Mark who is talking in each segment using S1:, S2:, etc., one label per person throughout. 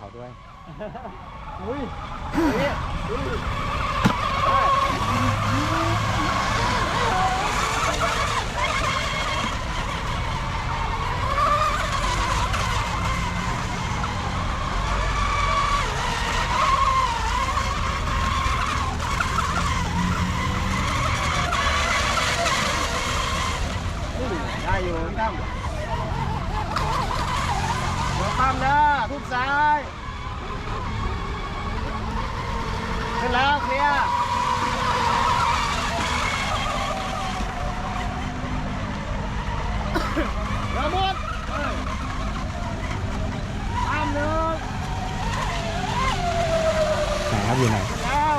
S1: เขาด้วย
S2: อุ้ยนี่อุ้ยได้ได้อยู่ตั้มหัวตั้มนะ ทุกซ้ายขึ้นแล้วเคลียร์ระมุดตามหนึ่ง
S1: ไหนครับอยู่ไหน
S2: แล้ว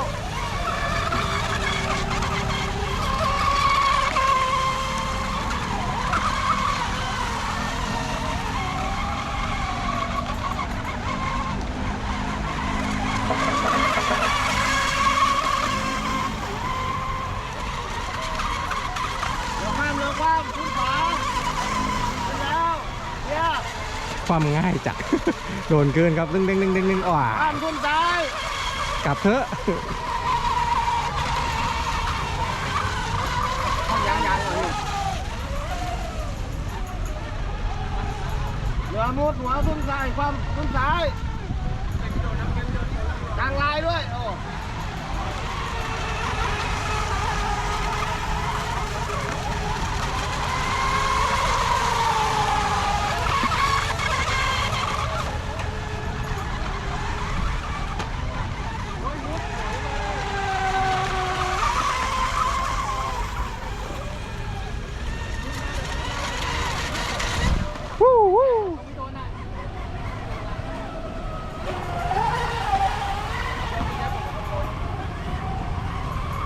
S2: เดี๋ยวข้ามเรือข้ามขึ้นขวาขึ้นแล้วเคลียร์
S1: ความง่ายจัดโดนเกินครับดึงดึงดึงดึงดึงอ่า
S2: ข้ามขึ้นซ้าย
S1: กลับเถอะ
S2: ยังยังเหรอนี่เรือมุดหัวขึ้นซ้ายความขึ้นซ้ายกลางลายด้วย โอ้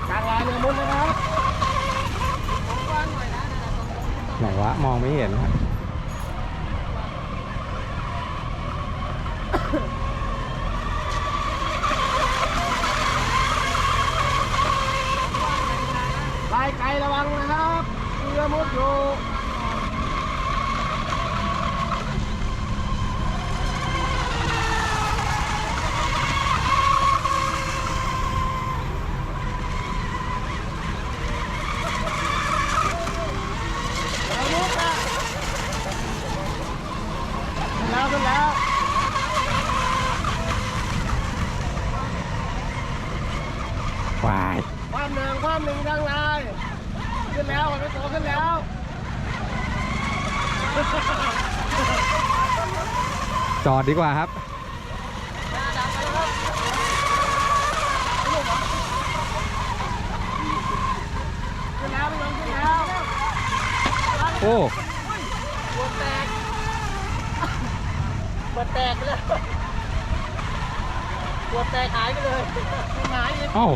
S2: กลางลายเรือมุดนะครับ
S1: ละมองไม่เห็นครับ
S2: ลายไกลระวังนะครับเรือมุดอยู่ เรือมุดนะขึ้น แล้วขึ้นแล้ว
S1: วาย
S2: ความหนึ่งความหนึ่งดังลายขึ้นแล้วไม่โตขึ้นแล้ว
S1: จอดดีกว่าครับ
S2: ขึ้นแล้วไม่ลงขึ้นแล้ว
S1: โอ้
S2: ปวดแตกไปเลยปวดแตกหายไปเลยหายอีก
S1: เอ้า